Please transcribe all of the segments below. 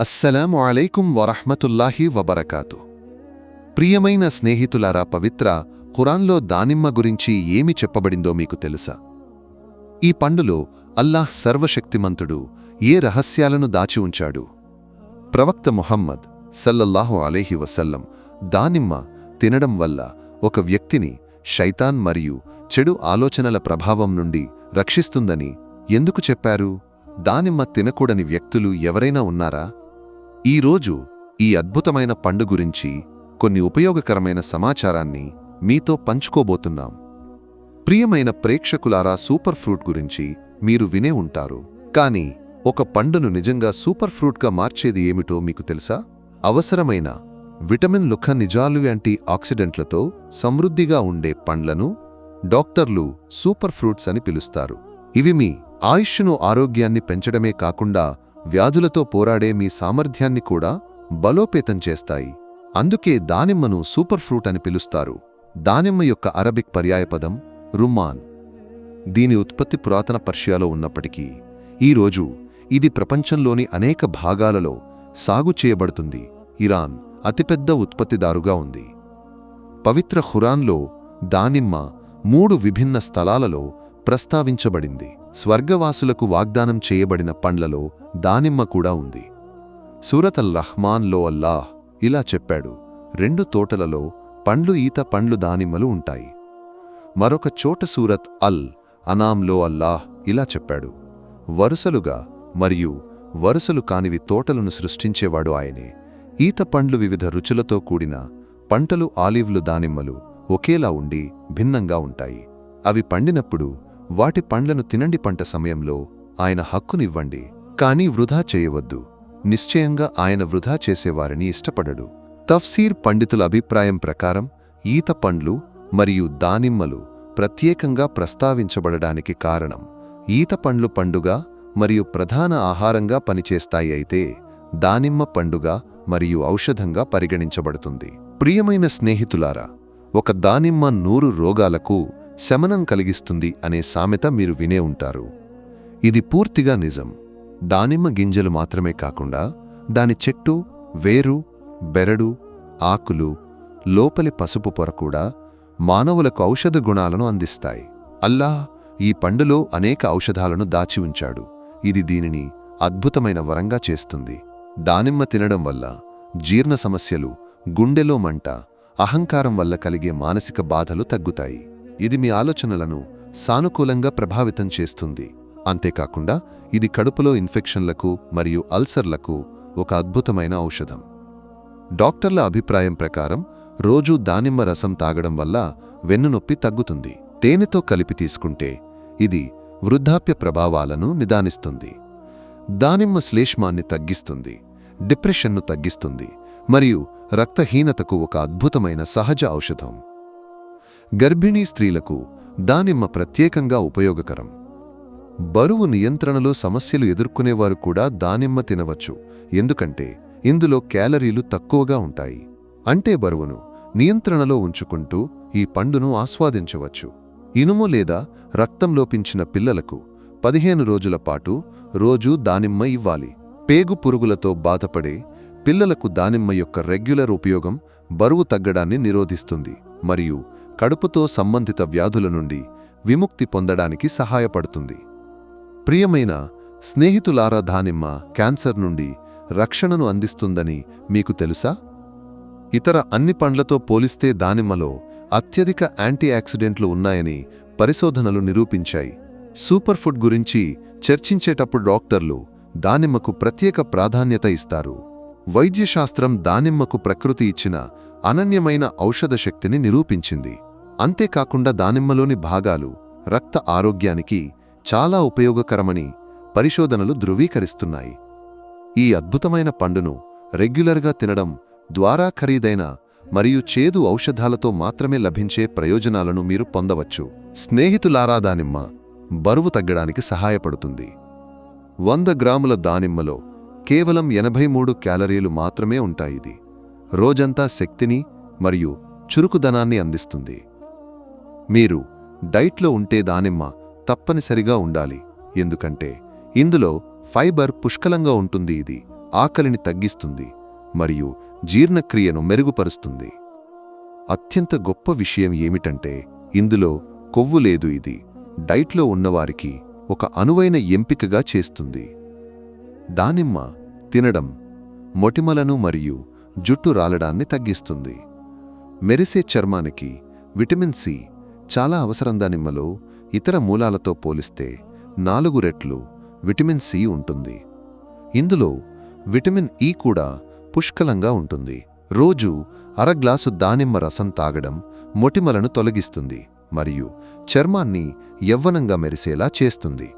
అస్సలాము అలైకుం వరహ్మతుల్లాహి వబరకాతు. ప్రియమైన స్నేహితులారా పవిత్ర ఖురాన్లో దానిమ్మ గురించి ఏమి చెప్పబడిందో మీకు తెలుసా? ఈ పండులో అల్లాహ్ సర్వశక్తిమంతుడు ఏ రహస్యాలను దాచి ఉంచాడు? ప్రవక్త ముహమ్మద్ సల్లల్లాహు అలైహి వసల్లం దానిమ్మ తినడం వల్ల ఒక వ్యక్తిని శైతాన్ మరియు చెడు ఆలోచనల ప్రభావం నుండి రక్షిస్తుందని ఎందుకు చెప్పారు? దానిమ్మ తినకూడని వ్యక్తులు ఎవరైనా ఉన్నారా? ఈరోజు ఈ అద్భుతమైన పండు గురించి కొన్ని ఉపయోగకరమైన సమాచారాన్ని మీతో పంచుకోబోతున్నాం. ప్రియమైన ప్రేక్షకులారా సూపర్ ఫ్రూట్ గురించి మీరు వినే ఉంటారు. కానీ ఒక పండును నిజంగా సూపర్ ఫ్రూట్గా మార్చేది ఏమిటో మీకు తెలుసా? అవసరమైన విటమిన్ ఖనిజాలు నిజాలు యాంటీ ఆక్సిడెంట్లతో సమృద్ధిగా ఉండే పండ్లను డాక్టర్లు సూపర్ ఫ్రూట్స్ అని పిలుస్తారు. ఇవి మీ ఆయుష్ను ఆరోగ్యాన్ని పెంచడమే కాకుండా వ్యాధులతో పోరాడే మీ సామర్థ్యాన్ని కూడా బలోపేతం చేస్తాయి. అందుకే దానిమ్మను సూపర్ ఫ్రూట్ అని పిలుస్తారు. దానిమ్మ యొక్క అరబిక్ పర్యాయపదం రుమ్మాన్. దీని ఉత్పత్తి పురాతన పర్షియాలో ఉన్నప్పటికీ ఈరోజు ఇది ప్రపంచంలోని అనేక భాగాలలో సాగు చేయబడుతుంది. ఇరాన్ అతిపెద్ద ఉత్పత్తిదారుగా ఉంది. పవిత్ర ఖురాన్లో దానిమ్మ మూడు విభిన్న స్థలాలలో ప్రస్తావించబడింది. స్వర్గవాసులకు వాగ్దానం చేయబడిన పండ్లలో దానిమ్మ కూడా ఉంది. సూరత్ అల్ రహ్మాన్లో అల్లాహ్ ఇలా చెప్పాడు రెండు తోటలలో పండ్లు ఈత పండ్లు దానిమ్మలు ఉంటాయి. మరొక చోట సూరత్ అల్ అనాంలో అల్లాహ్ ఇలా చెప్పాడు వరుసలుగా మరియు వరుసలు కానివి తోటలను సృష్టించేవాడు ఆయనే. ఈత పండ్లు వివిధ రుచులతో కూడిన పంటలు ఆలివ్లు దానిమ్మలు ఒకేలా ఉండి భిన్నంగా ఉంటాయి. అవి పండినప్పుడు వాటి పండ్లను తినండి పంట సమయంలో ఆయన హక్కునివ్వండి. కానీ వృధా చేయవద్దు. నిశ్చయంగా ఆయన వృధా చేసేవారిని ఇష్టపడడు. తఫ్సీర్ పండితుల అభిప్రాయం ప్రకారం ఈత పండ్లు మరియు దానిమ్మలు ప్రత్యేకంగా ప్రస్తావించబడడానికి కారణం ఈత పండ్లు పండుగ మరియు ప్రధాన ఆహారంగా పనిచేస్తాయి అయితే దానిమ్మ పండుగ మరియు ఔషధంగా పరిగణించబడుతుంది. ప్రియమైన స్నేహితులారా ఒక దానిమ్మ నూరు రోగాలకు శమనం కలిగిస్తుంది అనే సామెత మీరు వినే ఉంటారు. ఇది పూర్తిగా నిజం. దానిమ్మ గింజలు మాత్రమే కాకుండా దాని చెట్టు వేరు బెరడు ఆకులు లోపలి పసుపు పొర కూడా మానవులకు ఔషధ గుణాలను అందిస్తాయి. అల్లాహ్ ఈ పండులో అనేక ఔషధాలను దాచి ఉంచాడు. ఇది దీనిని అద్భుతమైన వరంగా చేస్తుంది. దానిమ్మ తినడం వల్ల జీర్ణ సమస్యలు గుండెలో మంట అహంకారం వల్ల కలిగే మానసిక బాధలు తగ్గుతాయి. ఇది మీ ఆలోచనలను సానుకూలంగా ప్రభావితం చేస్తుంది. అంతేకాకుండా ఇది కడుపులో ఇన్ఫెక్షన్లకు మరియు అల్సర్లకు ఒక అద్భుతమైన ఔషధం. డాక్టర్ల అభిప్రాయం ప్రకారం రోజూ దానిమ్మ రసం తాగడం వల్ల వెన్నునొప్పి తగ్గుతుంది. తేనెతో కలిపి తీసుకుంటే ఇది వృద్ధాప్య ప్రభావాలను నిదానిస్తుంది. దానిమ్మ శ్లేష్మాన్ని తగ్గిస్తుంది డిప్రెషన్ను తగ్గిస్తుంది మరియు రక్తహీనతకు ఒక అద్భుతమైన సహజ ఔషధం. గర్భిణీ స్త్రీలకు దానిమ్మ ప్రత్యేకంగా ఉపయోగకరం. బరువు నియంత్రణలో సమస్యలు ఎదుర్కొనేవారు కూడా దానిమ్మ తినవచ్చు ఎందుకంటే ఇందులో క్యాలరీలు తక్కువగా ఉంటాయి. అంటే బరువును నియంత్రణలో ఉంచుకుంటూ ఈ పండును ఆస్వాదించవచ్చు. ఇనుము లేదా రక్తం లోపించిన పిల్లలకు పదిహేను రోజుల పాటు రోజూ దానిమ్మ ఇవ్వాలి. పేగు పురుగులతో బాధపడే పిల్లలకు దానిమ్మ యొక్క రెగ్యులర్ ఉపయోగం బరువు తగ్గడాన్ని నిరోధిస్తుంది. మరియు కడుపుతో సంబంధిత వ్యాధుల నుండి విముక్తి పొందడానికి సహాయపడుతుంది. ప్రియమైన స్నేహితులారా దానిమ్మ క్యాన్సర్ నుండి రక్షణను అందిస్తుందని మీకు తెలుసా? ఇతర అన్ని పండ్లతో పోలిస్తే దానిమ్మలో అత్యధిక యాంటీ ఆక్సిడెంట్లు ఉన్నాయని పరిశోధనలు నిరూపించాయి. సూపర్ ఫుడ్ గురించి చర్చించేటప్పుడు డాక్టర్లు దానిమ్మకు ప్రత్యేక ప్రాధాన్యత ఇస్తారు. వైద్యశాస్త్రం దానిమ్మకు ప్రకృతి ఇచ్చిన అనన్యమైన ఔషధ శక్తిని నిరూపించింది. అంతేకాకుండా దానిమ్మలోని భాగాలు రక్త ఆరోగ్యానికి చాలా ఉపయోగకరమని పరిశోధనలు ధృవీకరిస్తున్నాయి. ఈ అద్భుతమైన పండును రెగ్యులర్గా తినడం ద్వారా ఖరీదైన మరియు చేదు ఔషధాలతో మాత్రమే లభించే ప్రయోజనాలను మీరు పొందవచ్చు. స్నేహితులారా దానిమ్మ బరువు తగ్గడానికి సహాయపడుతుంది. వంద గ్రాముల దానిమ్మలో కేవలం ఎనభై మూడు క్యాలరీలు మాత్రమే ఉంటాయిది రోజంతా శక్తిని మరియు చురుకుదనాన్ని అందిస్తుంది. మీరు డైట్లో ఉంటే దానిమ్మ తప్పనిసరిగా ఉండాలి. ఎందుకంటే ఇందులో ఫైబర్ పుష్కలంగా ఉంటుంది ఇది ఆకలిని తగ్గిస్తుంది మరియు జీర్ణక్రియను మెరుగుపరుస్తుంది. అత్యంత గొప్ప విషయం ఏమిటంటే ఇందులో కొవ్వు లేదు ఇది డైట్లో ఉన్నవారికి ఒక అనువైన ఎంపికగా చేస్తుంది. దానిమ్మ తినడం మొటిమలను మరియు జుట్టు రాలడాన్ని తగ్గిస్తుంది. మెరిసే చర్మానికి విటమిన్ సి చాలా అవసరం దానిమ్మలో ఇతర మూలాలతో పోలిస్తే నాలుగు రెట్లు విటమిన్ సి ఉంటుంది. ఇందులో విటమిన్ ఈ కూడా పుష్కలంగా ఉంటుంది. రోజు అర గ్లాసు దానిమ్మ రసం తాగడం మొటిమలను తొలగిస్తుంది మరియు చర్మాన్ని యవ్వనంగా మెరిసేలా చేస్తుంది.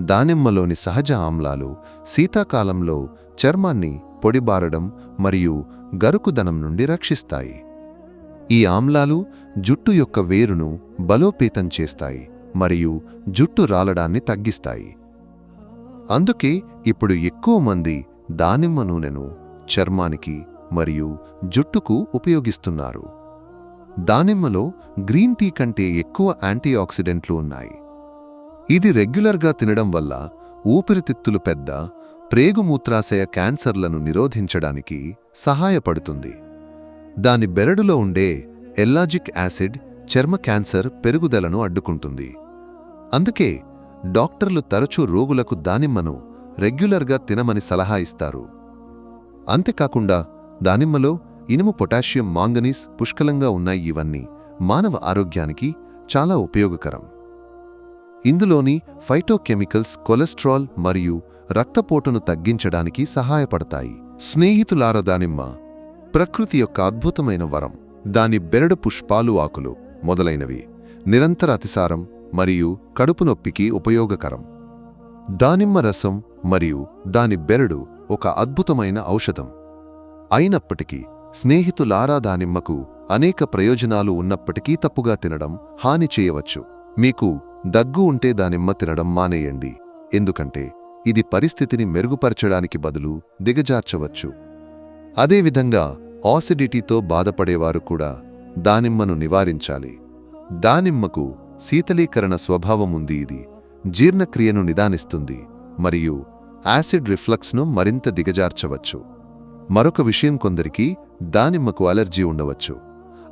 దానిమ్మలోని సహజ ఆమ్లాలు శీతాకాలంలో చర్మాన్ని పొడిబారడం మరియు గరుకుదనం నుండి రక్షిస్తాయి. ఈ ఆమ్లాలు జుట్టు యొక్క వేరును బలోపేతం చేస్తాయి మరియు జుట్టు రాలడాన్ని తగ్గిస్తాయి. అందుకే ఇప్పుడు ఎక్కువ మంది దానిమ్మ నూనెను చర్మానికి మరియు జుట్టుకు ఉపయోగిస్తున్నారు. దానిమ్మలో గ్రీన్ టీ కంటే ఎక్కువ యాంటీఆక్సిడెంట్లు ఉన్నాయి. ఇది రెగ్యులర్గా తినడం వల్ల ఊపిరితిత్తులు పెద్ద ప్రేగుమూత్రాశయ క్యాన్సర్లను నిరోధించడానికి సహాయపడుతుంది. దాని బెరడులో ఉండే ఎల్లాజిక్ యాసిడ్ చర్మ క్యాన్సర్ పెరుగుదలను అడ్డుకుంటుంది. అందుకే డాక్టర్లు తరచూ రోగులకు దానిమ్మను రెగ్యులర్గా తినమని సలహా ఇస్తారు. అంతేకాకుండా దానిమ్మలో ఇనుము పొటాషియం మాంగనీస్ పుష్కలంగా ఉన్నాయి ఇవన్నీ మానవ ఆరోగ్యానికి చాలా ఉపయోగకరం. ఇందులోని ఫైటోకెమికల్స్ కొలెస్ట్రాల్ మరియు రక్తపోటును తగ్గించడానికి సహాయపడతాయి. స్నేహితులార దానిమ్మ ప్రకృతి యొక్క అద్భుతమైన వరం. దాని బెరడు పుష్పాలు ఆకులు. మొదలైనవి నిరంతర అతిసారం మరియు కడుపు నొప్పికి ఉపయోగకరం. దానిమ్మ రసం మరియు దాని బెరడు ఒక అద్భుతమైన ఔషధం. అయినప్పటికీ స్నేహితులారా దానిమ్మకు అనేక ప్రయోజనాలు ఉన్నప్పటికీ తప్పుగా తినడం హాని చేయవచ్చు. మీకు దగ్గు ఉంటే దానిమ్మ తినడం మానేయండి. ఎందుకంటే ఇది పరిస్థితిని మెరుగుపరచడానికి బదులు దిగజార్చవచ్చు. అదేవిధంగా ఆసిడిటీతో బాధపడేవారు కూడా దానిమ్మను నివారించాలి. దానిమ్మకు శీతలీకరణ స్వభావం ఉంది ఇది. జీర్ణక్రియను నిదానిస్తుంది. మరియు యాసిడ్ రిఫ్లక్స్ను మరింత దిగజార్చవచ్చు. మరొక విషయం కొందరికి దానిమ్మకు అలర్జీ ఉండవచ్చు.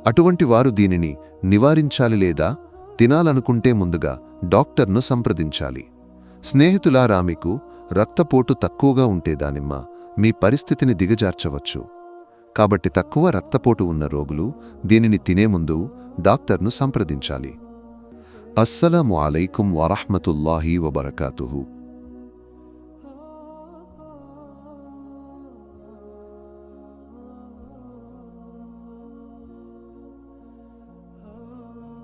అటువంటి వారు దీనిని నివారించాలి లేదా తినాలనుకుంటే ముందుగా డాక్టర్ను సంప్రదించాలి. స్నేహితులారా మీకు రక్తపోటు తక్కువగా ఉంటే దానిమ్మ మీ పరిస్థితిని దిగజార్చవచ్చు. కాబట్టి తక్కువ రక్తపోటు ఉన్న రోగులు దీనిని తినే ముందు డాక్టర్ను సంప్రదించాలి. అస్సలాము అలైకుం వరహ్మతుల్లాహి వబరకాతుహు.